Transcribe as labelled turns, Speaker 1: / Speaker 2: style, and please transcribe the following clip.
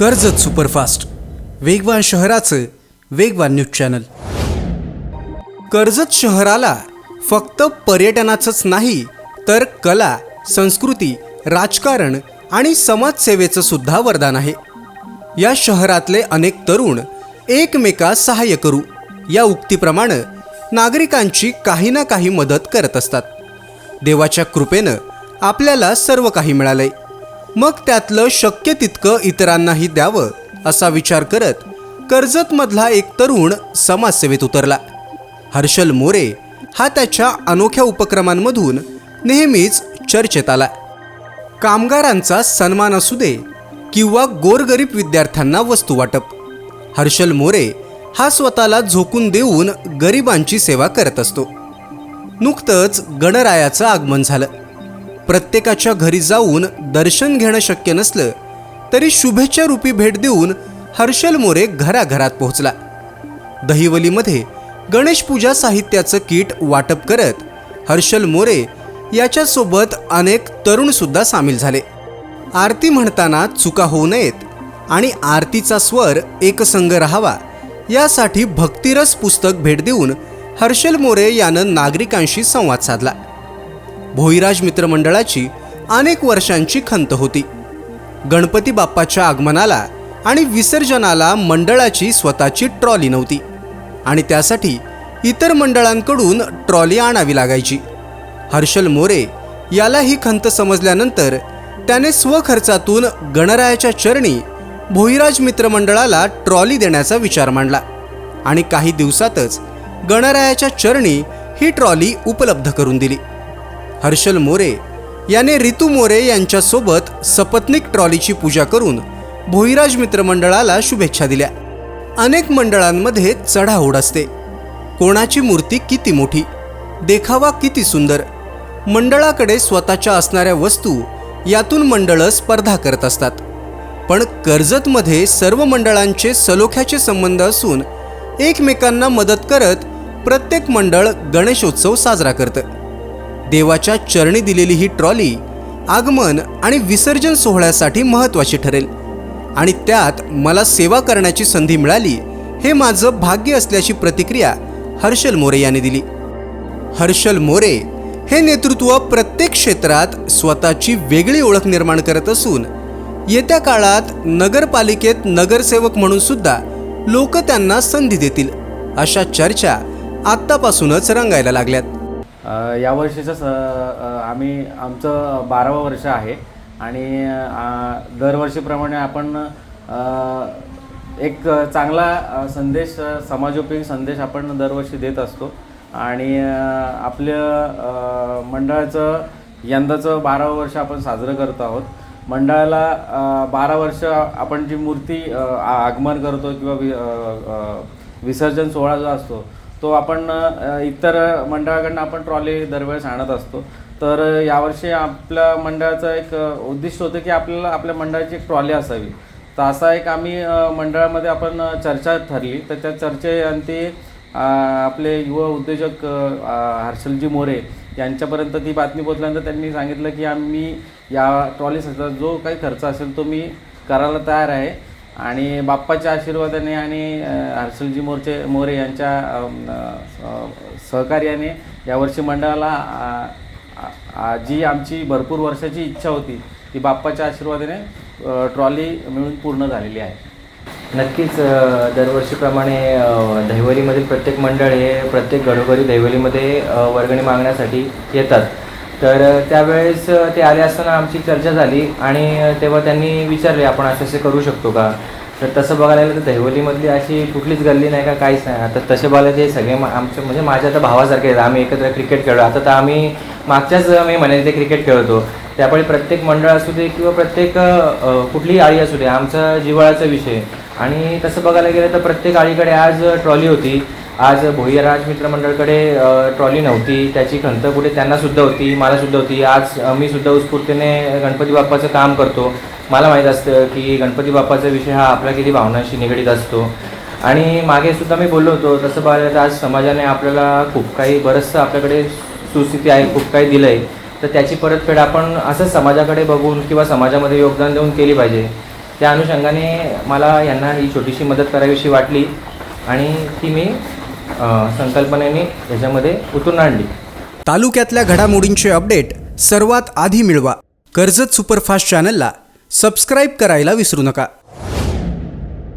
Speaker 1: Karjat superfast. वेगवान शहराचं वेगवान न्यूज चॅनल. कर्जत शहराला फक्त पर्यटनाचंच नाही तर कला संस्कृती राजकारण आणि समाजसेवेचं सुद्धा वरदान आहे. या शहरातले अनेक तरुण एकमेकास सहाय्य करू या उक्तीप्रमाणे नागरिकांची काही ना काही मदत करत असतात. देवाच्या कृपेनं आपल्याला सर्व काही मिळालंय. मग त्यातलं शक्य तितकं इतरांनाही द्यावं असा विचार करत कर्जतमधला एक तरुण समाजसेवेत उतरला. हर्षल मोरे हा त्याच्या अनोख्या उपक्रमांमधून नेहमीच चर्चेत आला. कामगारांचा सन्मान असू दे किंवा गोरगरीब विद्यार्थ्यांना वस्तू वाटप. हर्षल मोरे हा स्वतःला झोकून देऊन गरिबांची सेवा करत असतो. नुकतंच गणरायाचं आगमन झालं. प्रत्येकाच्या घरी जाऊन दर्शन घेणं शक्य नसलं तरी शुभेच्छा रूपी भेट देऊन हर्षल मोरे घराघरात पोहोचला. दहिवलीमध्ये गणेश पूजा साहित्याचं किट वाटप करत हर्षल मोरे याच्यासोबत अनेक तरुणसुद्धा सामील झाले. आरती म्हणताना चुका होऊ नयेत आणि आरतीचा स्वर एकसंग राहावा यासाठी भक्तिरस पुस्तक भेट देऊन हर्षल मोरे यानं नागरिकांशी संवाद साधला. भोईराज मित्रमंडळाची अनेक वर्षांची खंत होती. गणपती बाप्पाच्या आगमनाला आणि विसर्जनाला मंडळाची स्वतःची ट्रॉली नव्हती आणि त्यासाठी इतर मंडळांकडून ट्रॉली आणावी लागायची. हर्षल मोरे याला ही खंत समजल्यानंतर त्याने स्वखर्चातून गणरायाच्या चरणी भोईराज मित्रमंडळाला ट्रॉली देण्याचा विचार मांडला आणि काही दिवसातच गणरायाच्या चरणी ही ट्रॉली उपलब्ध करून दिली. हर्षल मोरे याने रितू मोरे यांच्यासोबत सपत्निक ट्रॉलीची पूजा करून भोईराज मित्रमंडळाला शुभेच्छा दिल्या. अनेक मंडळांमध्ये चढाओढ असते. कोणाची मूर्ती किती मोठी? देखावा किती सुंदर? मंडळाकडे स्वतःच्या असणाऱ्या वस्तू यातून मंडळं स्पर्धा करत असतात. पण कर्जतमध्ये सर्व मंडळांचे सलोख्याचे संबंध असून एकमेकांना मदत करत प्रत्येक मंडळ गणेशोत्सव साजरा करतं. देवाच्या चरणी दिलेली ही ट्रॉली आगमन आणि विसर्जन सोहळ्यासाठी महत्त्वाची ठरेल. आणि त्यात मला सेवा करण्याची संधी मिळाली हे माझं भाग्य असल्याची प्रतिक्रिया हर्षल मोरे यांनी दिली. हर्षल मोरे हे नेतृत्व प्रत्येक क्षेत्रात स्वतःची वेगळी ओळख निर्माण करत असून येत्या काळात नगरपालिकेत नगरसेवक म्हणून सुद्धा लोक त्यांना संधी देतील अशा चर्चा आत्तापासूनच रंगायला लागल्यात.
Speaker 2: यावर्षीचं स आम्ही आमचं बारावं वर्ष आहे. आणि दरवर्षीप्रमाणे आपण एक चांगला संदेश समाजोपयोगी संदेश आपण दरवर्षी देत असतो. आणि आपल्या मंडळाचं यंदाचं बारावं वर्ष आपण साजरं करत आहोत. मंडळाला बारा वर्ष आपण जी मूर्ती आ- आगमन करतो किंवा वि विसर्जन सोहळा जो असतो तो आपण इतर मंडळाकडनं आपण ट्रॉली दरवेळेस आणत असतो. तर यावर्षी आपल्या मंडळाचं एक उद्दिष्ट होतं की आपल्याला आपल्या मंडळाची एक ट्रॉली असावी. तर असा एक आम्ही मंडळामध्ये आपण चर्चा ठरली. तर त्या चर्चेअंती अ, आपले युवा उद्योजक हर्षलजी मोरे यांच्यापर्यंत ती बातमी पोचल्यानंतर त्यांनी सांगितलं की आम्ही या ट्रॉलीसाठी जो काही खर्च असेल तो मी करायला तयार आहे. आणि बाप्पाच्या आशीर्वादाने आणि हर्षलजी मोरचे मोरे यांच्या सहकार्याने यावर्षी मंडळाला जी आमची भरपूर वर्षाची इच्छा होती ती बाप्पाच्या आशीर्वादाने ट्रॉली मिळून पूर्ण झालेली आहे.
Speaker 3: नक्कीच दरवर्षीप्रमाणे दैवलीमधील दहिवलीमधील प्रत्येक मंडळ हे प्रत्येक घरोघरी दहिवलीमध्ये वर्गणी मागण्यासाठी येतात. तर त्यावेळेस ते आले असताना आमची चर्चा झाली आणि तेव्हा त्यांनी विचारले आपण असे असे करू शकतो का? तर तसं बघायला गेलं तर दहिवलीमधली अशी कुठलीच गल्ली नाही का काहीच नाही. आता तसे बघायला ते सगळे आमचे म्हणजे माझ्या आता भावासारखे आहेत. आम्ही एकत्र क्रिकेट खेळलो. आता तर आम्ही मागच्याच मी महिन्यात ते क्रिकेट खेळतो. त्यामुळे प्रत्येक मंडळ असू दे किंवा प्रत्येक कुठलीही आळी असू दे आमचा जिव्हाळाचा विषय आणि तसं बघायला गेलं तर प्रत्येक आळीकडे आज ट्रॉली होती. आज भोईराज मित्रमंडळकडे ट्रॉली नव्हती. त्याची खंत कुठे त्यांनासुद्धा होती मलासुद्धा होती. आज मी सुद्धा उत्स्फूर्तीने गणपती बाप्पाचं काम करतो. मला माहीत असतं की गणपती बाप्पाचा विषय हा आपल्या किती भावनांशी निगडीत असतो. आणि मागे सुद्धा मी बोललो होतो तसं पाहिलं तर आज समाजाने आपल्याला खूप काही बरंचसं आपल्याकडे सुस्थिती आहे खूप काही दिलं आहे तर त्याची परतफेड आपण असंच समाजाकडे बघून किंवा समाजामध्ये योगदान देऊन केली पाहिजे. त्या अनुषंगाने मला यांना ही छोटीशी मदत करावीशी वाटली. आणि ती मी संकल्पनेने याच्यामध्ये उतरून आणली.
Speaker 1: तालुक्यातल्या घडामोडींचे अपडेट सर्वात आधी मिळवा. कर्जत सुपरफास्ट चॅनलला सबस्क्राईब करायला विसरू नका.